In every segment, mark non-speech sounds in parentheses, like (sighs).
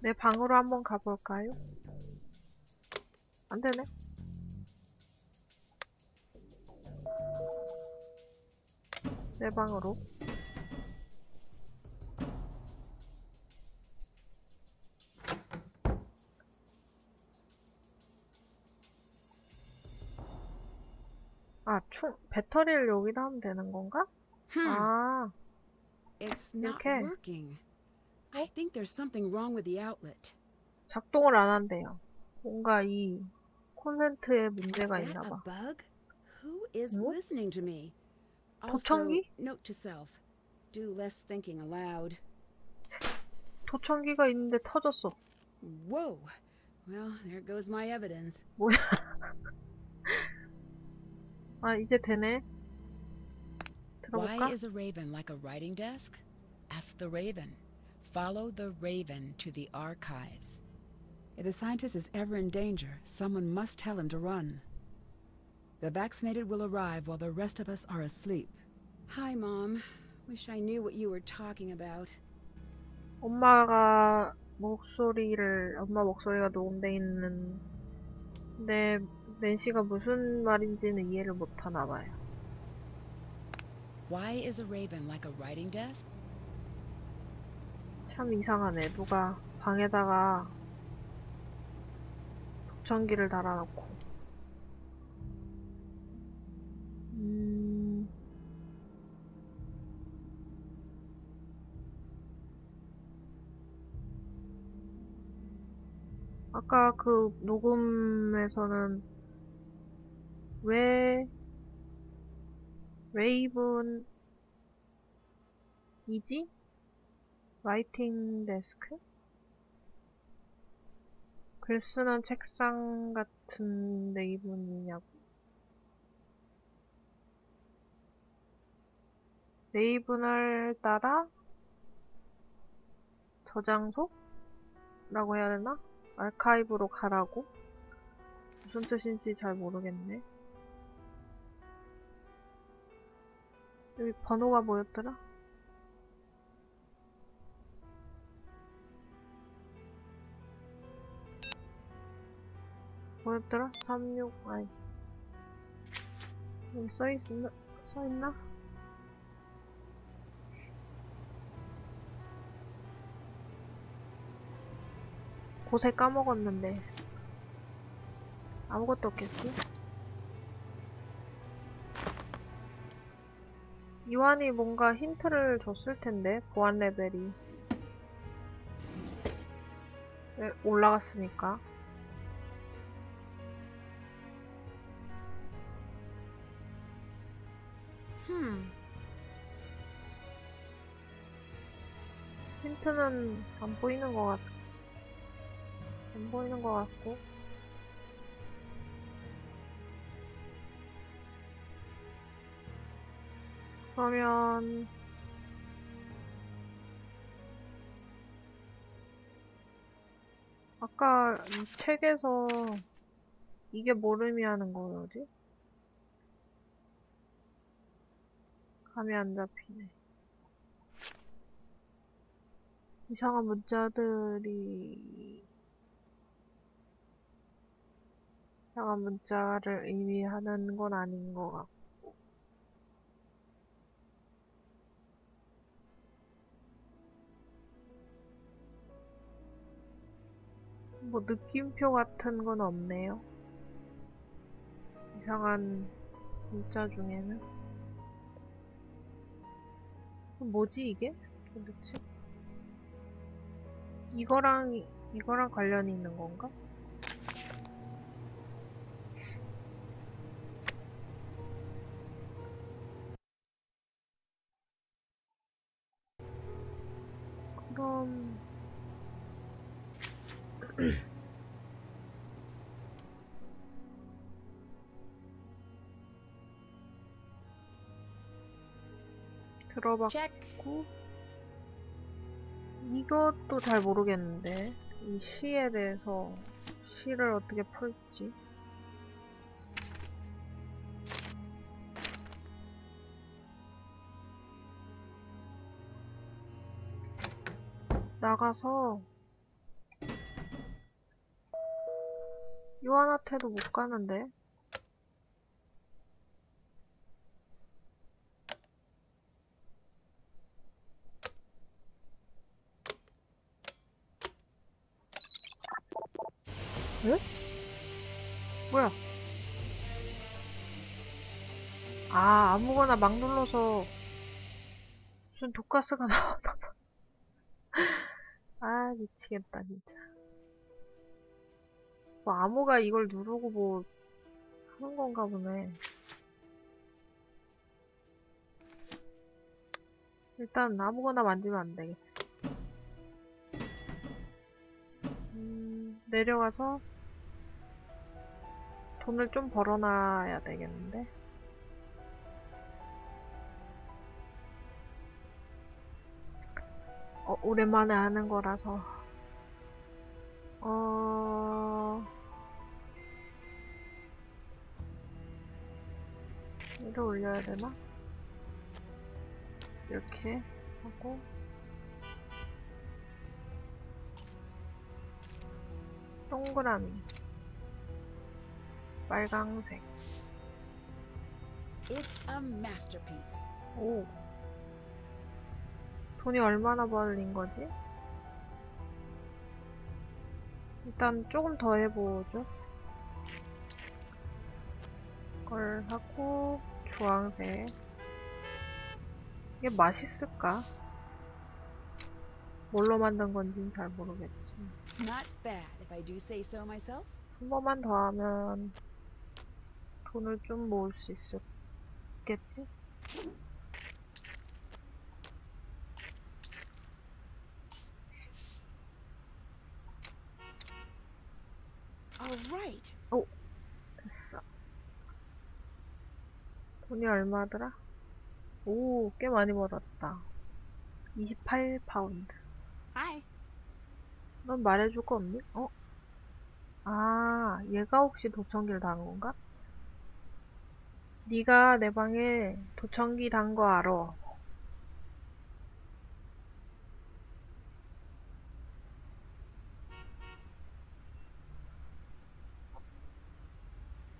내 방으로 한번 가볼까요? 안 되네. 내 방으로. 아, 충, 배터리를 여기다 하면 되는 건가? Hmm. 아, It's not Okay. working. I think there's something wrong with the outlet. 작동을 안 한대요. 뭔가 이 콘센트에 Is 문제가 that 있나 a 봐. bug? Who is 뭐? listening to me? Also, 도청기? note to self: do less thinking aloud. 도청기가 있는데 터졌어. Whoa. Well, there goes my evidence. 뭐야? (laughs) 아, 이제 되네. Why 들어볼까? is a raven like a writing desk? Ask the raven. Follow the raven to the archives. If the scientist is ever in danger, someone must tell him to run. The vaccinated will arrive while the rest of us are asleep. Hi, Mom. Wish I knew what you were talking about. 엄마가 목소리를, 엄마 목소리가 녹음돼 있는, 근데 낸시가 무슨 말인지는 이해를 못하나 봐요. Why is a raven like a writing desk? 참 이상하네. 누가 방에다가 도청기를 달아놓고. 음... 아까 그 녹음에서는 왜 레이븐이지? 라이팅 데스크? 글 쓰는 책상 같은 레이븐이냐고. 레이븐을 따라 저장소? 라고 해야 되나? 아카이브로 가라고? 무슨 뜻인지 잘 모르겠네. 여기 번호가 뭐였더라? 뭐였더라? 36, 아이. 여기 써있나? 써있나? 곳에 까먹었는데. 아무것도 없겠지? 이완이 뭔가 힌트를 줬을 텐데, 보안 레벨이. 네, 올라갔으니까. 힌트는 안 보이는 것 같, 안 보이는 것 같고. 그러면, 아까 이 책에서 이게 뭘 의미하는 거지? 감이 안 잡히네. 이상한 문자들이 이상한 문자를 의미하는 건 아닌 것 같고 뭐 느낌표 같은 건 없네요. 이상한 문자 중에는 뭐지 이게? 도대체? 이거랑 이- 이거랑 관련이 있는 건가? 그럼 (clears throat) 들어봤고. 이것도 잘 모르겠는데 이 시에 대해서 시를 어떻게 풀지? 나가서 요한한테도 못 가는데 에? 뭐야? 아, 아무거나 막 눌러서 무슨 독가스가 (laughs) 나오나 봐. 아, 미치겠다, 진짜. 뭐, 암호가 이걸 누르고 뭐, 하는 건가 보네. 일단 아무거나 만지면 안 되겠어. 음, 내려가서 돈을 좀 벌어놔야 되겠는데. 어, 오랜만에 하는 거라서. 어, 위로 올려야 되나? 이렇게 하고. 동그라미. 빨강색. It's a masterpiece. 오. 돈이 얼마나 벌린 거지? 일단 조금 더 해보죠. 걸 하고 주황색. 이게 맛있을까? 뭘로 만든 건지는 잘 모르겠지만 Not bad, if I do say so myself. 한 번만 더 하면 돈을 좀 모을 수 있겠지? All right. 됐어. 돈이 얼마더라? 오, 꽤 많이 벌었다. 28파운드. Hi. 넌 말해줄 거 없니? 어? 아, 얘가 혹시 도청기를 당한 건가? 네가 내 방에 도청기 단 거 알아.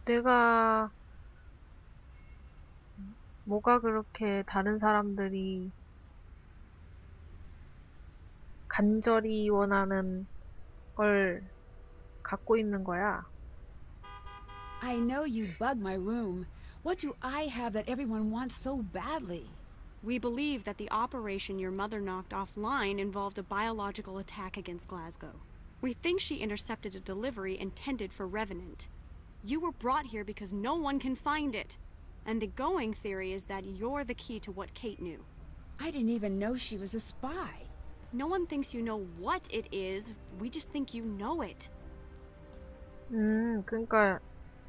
내가 뭐가 그렇게 다른 사람들이 간절히 원하는 걸 갖고 있는 거야. I know you bug my room. What do I have that everyone wants so badly? We believe that the operation your mother knocked offline involved a biological attack against Glasgow. We think she intercepted a delivery intended for Revenant. You were brought here because no one can find it. And the going theory is that you're the key to what Kate knew. I didn't even know she was a spy. No one thinks you know what it is, we just think you know it. 음, 그러니까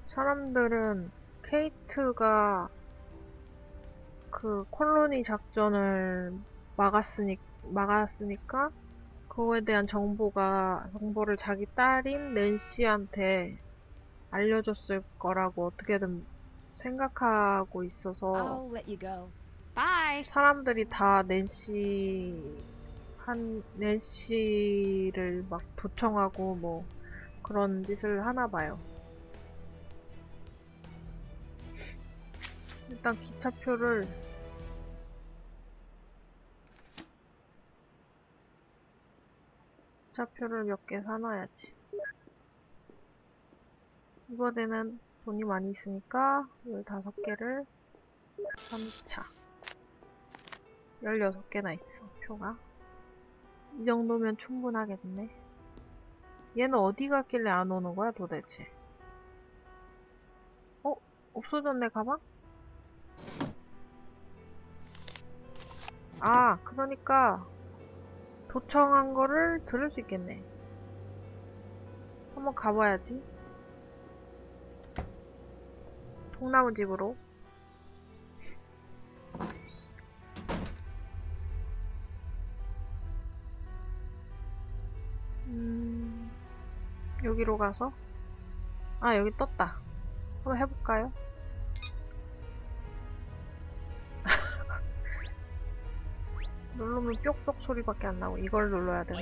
사람들은 케이트가 그 콜로니 작전을 막았으니 막았으니까 그거에 대한 정보가 정보를 자기 딸인 낸시한테 알려줬을 거라고 어떻게든 생각하고 있어서 I'll let you go. Bye! 사람들이 다 낸시 한 낸시를 막 도청하고 뭐 그런 짓을 하나 봐요. 일단 기차표를 기차표를 몇 개 사놔야지. 이번에는 돈이 많이 있으니까 15개를 3차 16개나 있어 표가 이 정도면 충분하겠네. 얘는 어디 갔길래 안 오는 거야 도대체? 어? 없어졌네 가방? 아 그러니까 도청한 거를 들을 수 있겠네. 한번 가봐야지. 통나무 집으로 여기로 가서 아 여기 떴다 한번 해볼까요? 누르면 뾱뾱 소리밖에 안 나고 이걸 눌러야 되나?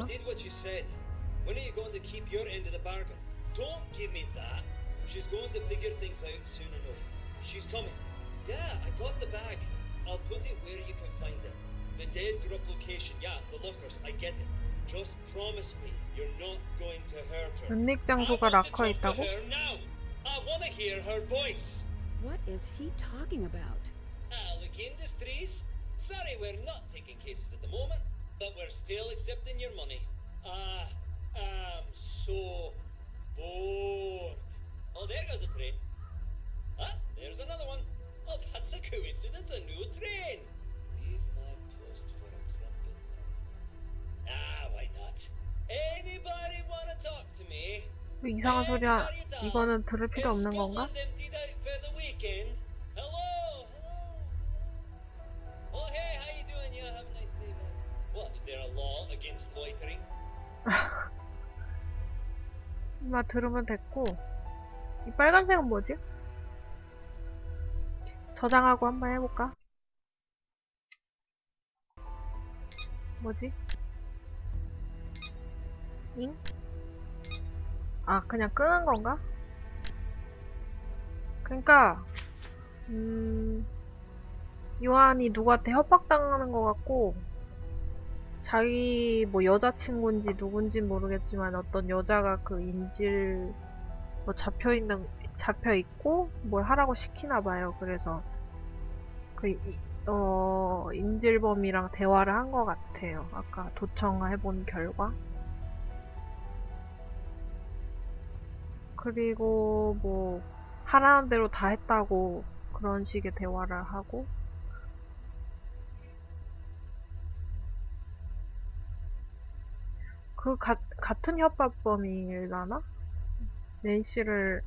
Don't give me that. She's going to figure things out soon enough. She's coming. Yeah, I got the bag. I'll put it where you can find it. The dead drop location. Yeah, the lockers. I get it. Just promise me you're not going to hurt her. 은닉 I 장소가 want to 락커에 talk to 있다고? her now. I want to hear her voice. What is he talking about? Alec Industries. Sorry, we're not taking cases at the moment, but we're still accepting your money. Ah, I'm so bored. Oh, there goes a train. Ah, there's another one. Oh, that's a coincidence. A new train. Leave my post for a crumpet man. Ah, why not? Anybody wanna talk to me? 왜 이상한 소리야? 이거는 들을 필요 없는 건가? Scotland emptied out for the weekend? Hello, hello. Oh, hey, how you doing? Yeah, have a nice day, man. What, is there a law against loitering? 마 들으면 됐고 이 빨간색은 뭐지? 저장하고 한번 해볼까? 뭐지? 잉? 아 그냥 끄는 건가? 그러니까 음 요한이 누구한테 협박당하는 것 같고 자기 뭐 여자친구인지 누군지 모르겠지만 어떤 여자가 그 인질 뭐 잡혀 있는 잡혀 있고 뭘 하라고 시키나 봐요. 그래서 그 이- 어, 인질범이랑 대화를 한 것 같아요. 아까 도청해본 결과. 그리고 뭐 하라는 대로 다 했다고 그런 식의 대화를 하고 그 가, 같은 협박범이라나? 낸시를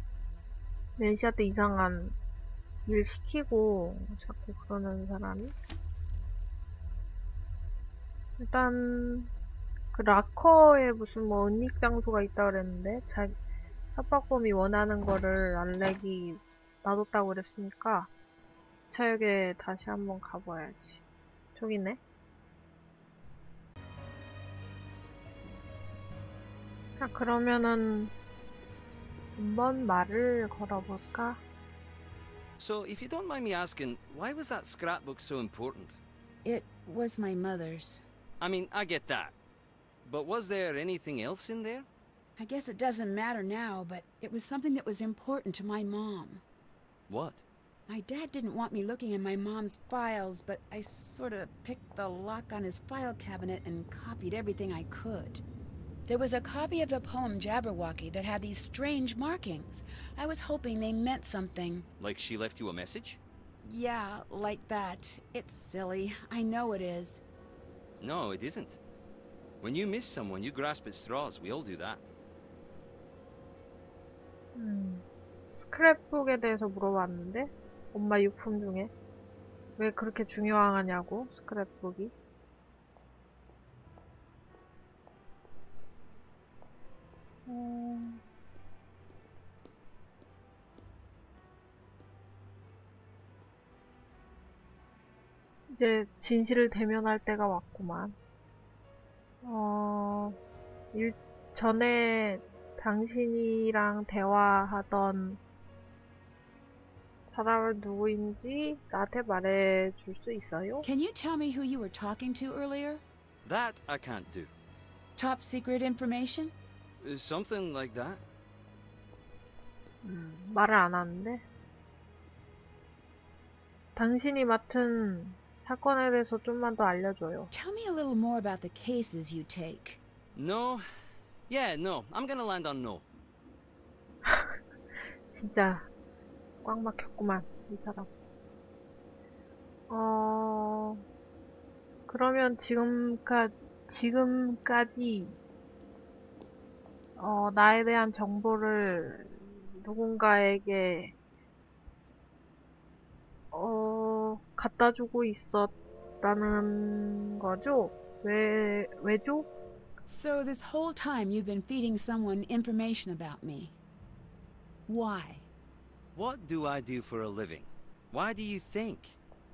낸시한테 이상한 일 시키고 자꾸 그러는 사람이 일단 그 락커에 무슨 뭐 은닉 장소가 있다 그랬는데 자 협박범이 원하는 거를 알렉이 놔뒀다고 그랬으니까 기차역에 다시 한번 가봐야지 저기 있네 자 그러면은 한번 말을 걸어볼까? So, if you don't mind me asking, why was that scrapbook so important? It was my mother's. I mean, I get that. But was there anything else in there? I guess it doesn't matter now, but it was something that was important to my mom. What? My dad didn't want me looking in my mom's files, but I sort of picked the lock on his file cabinet and copied everything I could. There was a copy of the poem Jabberwocky that had these strange markings. I was hoping they meant something. Like she left you a message? Yeah, like that. It's silly. I know it is. No, it isn't. When you miss someone, you grasp at straws. We all do that. 음, 스크랩북에 대해서 물어봤는데 엄마 유품 중에? 왜 그렇게 중요하냐고 스크랩북이? 음, 이제 진실을 대면할 때가 왔구만. 어, 일, 전에 당신이랑 대화하던 사람은 누구인지 나한테 말해 줄 수 있어요? Can you tell me who you were talking to earlier? That I can't do. Top secret information? Uh, Something like that. 음, 말을 안 하는데. 당신이 맡은 사건에 대해서 좀만 더 알려줘요. Tell me a little more about the cases you take. No. Yeah, no. I'm gonna land on no. (laughs) 진짜 꽉 막혔구만 이 사람. 어 그러면 지금까 지금까지 어 나에 대한 정보를 누군가에게 어 갖다 주고 있었다는 거죠? 왜 왜죠? So this whole time you've been feeding someone information about me. Why? What do I do for a living? Why do you think?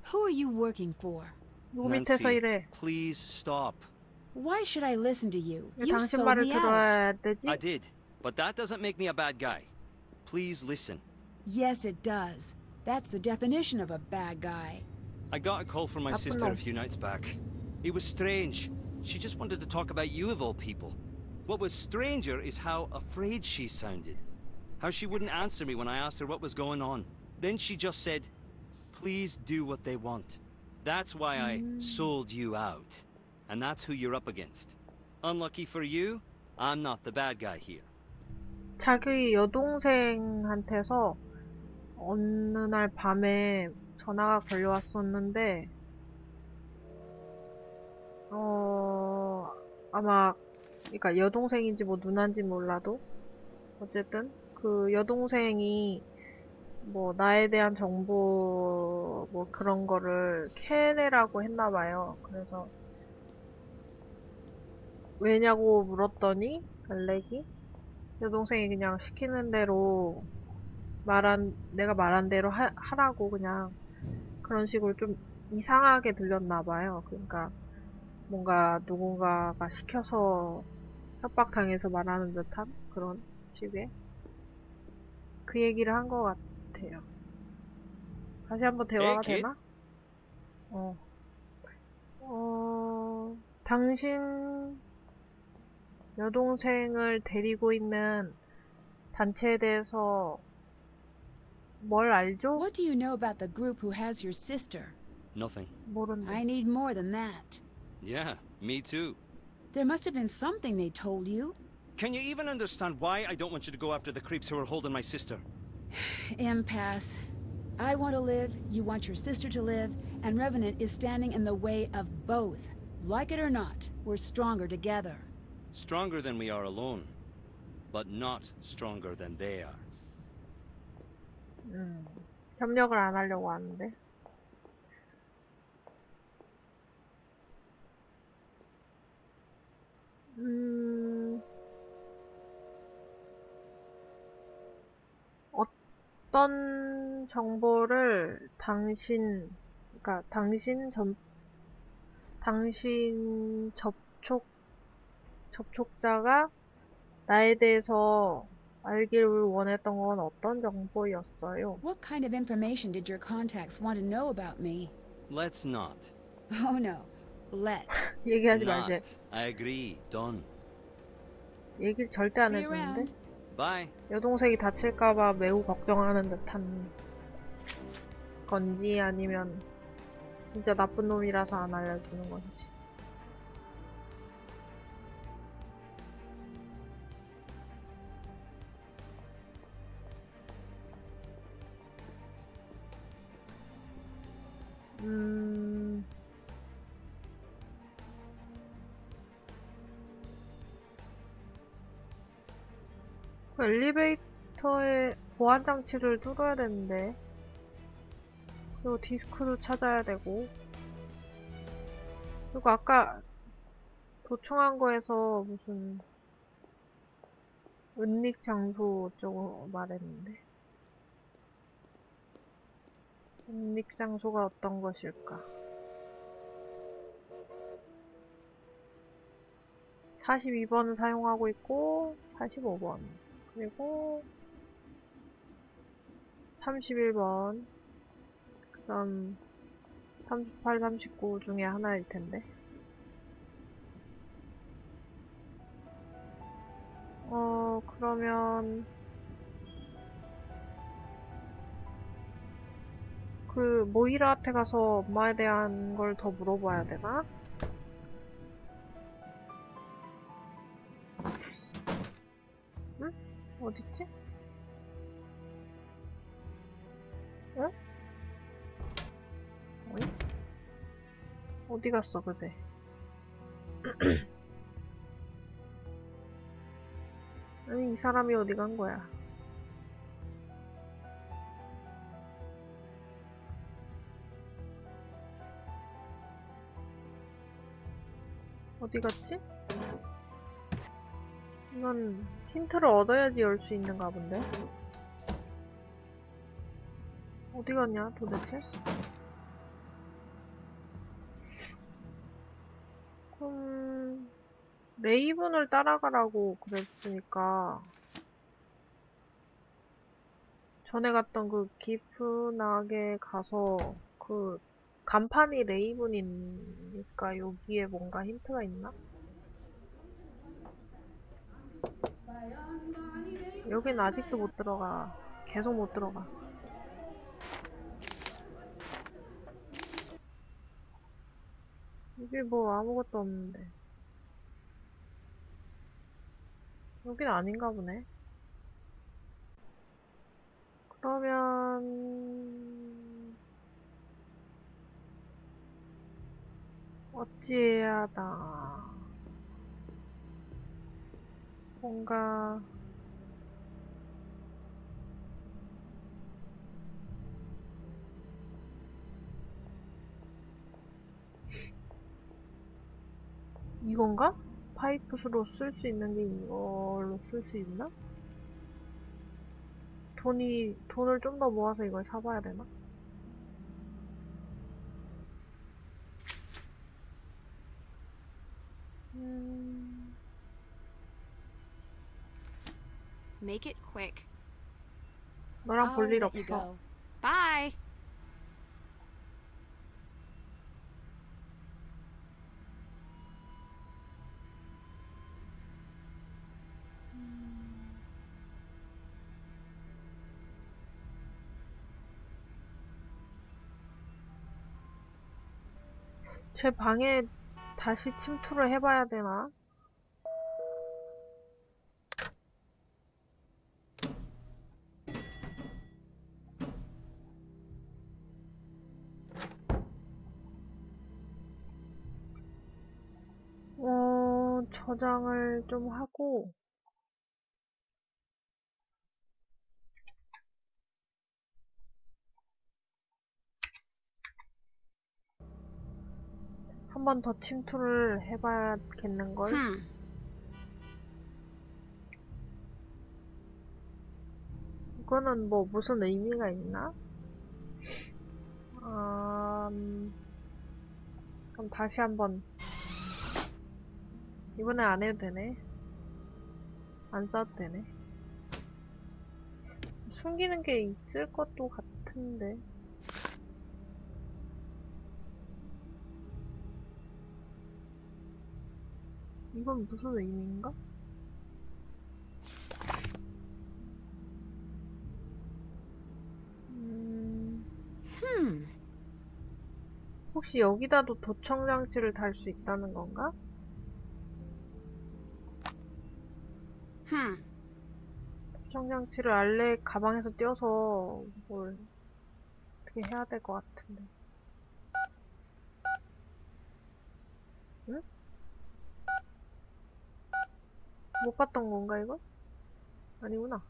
Who are you working for? Nancy, please stop. Why should I listen to you? You sold me out. I did, but that doesn't make me a bad guy. Please listen. Yes, it does. That's the definition of a bad guy. I got a call from my sister a few nights back. It was strange. She just wanted to talk about you of all people. What was stranger is how afraid she sounded. How she wouldn't answer me when I asked her what was going on. Then she just said, Please do what they want. That's why I sold you out. And that's who you're up against. Unlucky for you, I'm not the bad guy here. 자기 여동생한테서 어느 날 밤에 전화가 걸려왔었는데, 어, 아마, 그러니까 여동생인지 뭐 누나인지 몰라도, 어쨌든, 그 여동생이 뭐 나에 대한 정보 뭐 그런 거를 캐내라고 했나 봐요. 그래서, 왜냐고 물었더니, 알렉이, 여동생이 그냥 시키는 대로 말한 내가 말한 대로 하, 하라고 그냥 그런 식으로 좀 이상하게 들렸나 봐요. 그러니까 뭔가 누군가가 시켜서 협박당해서 말하는 듯한 그런 식의 그 얘기를 한 것 같아요. 다시 한번 대화가 kid. 되나? 어. 어, 당신 여동생을 데리고 있는 단체에 대해서 뭘 알죠? What do you know about the group who has your sister? Nothing. 모른대. I need more than that. Yeah, me too. There must have been something they told you. Can you even understand why I don't want you to go after the creeps who are holding my sister? (sighs) Impasse. I want to live, you want your sister to live, and Revenant is standing in the way of both. Like it or not, we're stronger together. Stronger than we are alone, but not stronger than they are. 음, 협력을 안 하려고 하는데. 음, 어떤 정보를 당신, 그러니까 당신 전, 당신 접촉, 접촉자가 나에 대해서 알기를 원했던 건 어떤 정보였어요? What kind of information did your contacts want to know about me? Let's not. Oh no, let's. 얘기하지. 말지. I agree. Done. 얘기를 절대 안 해주는데? Bye. 여동생이 다칠까봐 매우 걱정하는 듯한 건지 아니면 진짜 나쁜 놈이라서 안 알려주는 건지. 음, 엘리베이터에 보안 장치를 뚫어야 되는데 그리고 디스크도 찾아야 되고. 그리고 아까 도청한 거에서 무슨 은닉 장소 어쩌고 말했는데. 은닉 장소가 어떤 것일까? 42번은 사용하고 있고 45번 그리고 31번 그 다음 38, 39 중에 하나일 텐데 어 그러면 그 모이라한테 가서 엄마에 대한 걸 더 물어봐야 되나? 어딨지? 응? 어이? 어디 갔어 그새? (clears throat) 아니 이 사람이 어디 간 거야? 어디 갔지? 이건 힌트를 얻어야지 열 수 있는가 본데? 어디 갔냐 도대체? 그럼 레이븐을 따라가라고 그랬으니까 전에 갔던 그 기프낙에 가서 그 간판이 레이븐이니까 여기에 뭔가 힌트가 있나? 여긴 아직도 못 들어가. 계속 못 들어가. 여기 뭐 아무것도 없는데. 여긴 아닌가 보네. 그러면 어찌해야 하다. 뭔가 이건가? 파이프로 쓸 수 있는 게 이걸로 쓸 수 있나? 돈이, 돈을 좀 더 모아서 이걸 사봐야 되나? 음, Make it quick. 너랑 볼 일 없어. go. Bye. 제 방에 다시 침투를 해봐야 되나? 저장을 좀 하고, 한 번 더 침투를 해봐야겠는걸? Hmm. 이거는 뭐 무슨 의미가 있나? 음, 그럼 다시 한번 이번에 안 해도 되네. 안 써도 되네. 숨기는 게 있을 것도 같은데. 이건 무슨 의미인가? 음. 혹시 여기다도 도청 장치를 달 수 있다는 건가? Hmm. 도청 장치를 알레 가방에서 떼어서 뭘 어떻게 해야 될 것 같은데. 응? 못 봤던 건가 이거? 아니구나.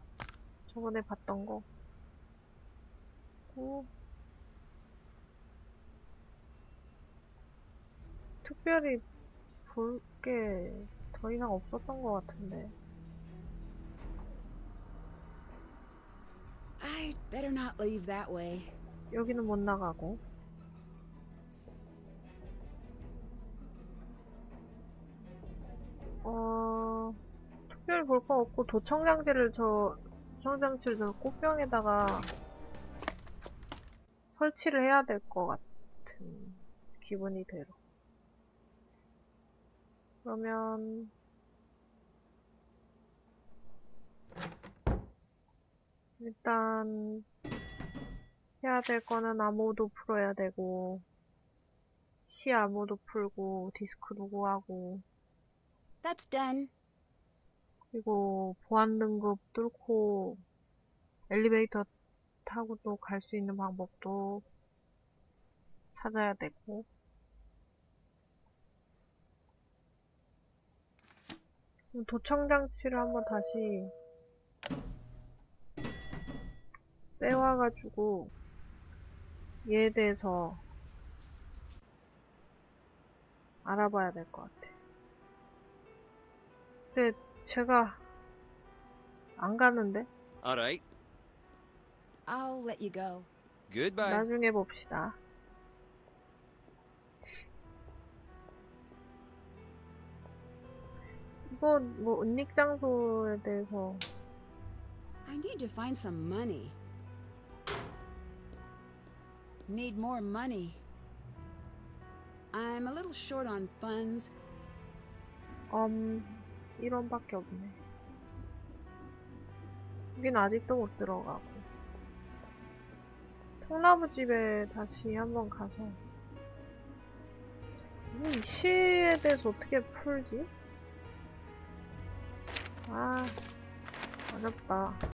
저번에 봤던 거. 오. 특별히 볼 게 더 이상 없었던 것 같은데. I'd better not leave that way. 여기는 못 나가고. 어, 특별히 볼 거 없고 도청장치를 저 도청장치를 저 꽃병에다가 설치를 해야 될 것 같은 기분이 들어. 그러면 일단 해야 될 거는 암호도 풀어야 되고 시 암호도 풀고 디스크 녹음하고 That's done. 그리고 보안 등급 뚫고 엘리베이터 타고 또 갈 수 있는 방법도 찾아야 되고 도청 장치를 한번 다시 빼와가지고 얘에 대해서 알아봐야 될 것 같아. 근데 제가 안 가는데 Alright. I'll let you go. Goodbye. 나중에 봅시다. 이거 뭐 은닉 장소에 대해서 I need to find some money. Need more money. I'm a little short on funds. 음, 1원밖에 없네. 여긴 아직도 못 들어가고. 통나무 집에 다시 한번 가서. 이 시에 대해서 어떻게 풀지? 아, 어렵다.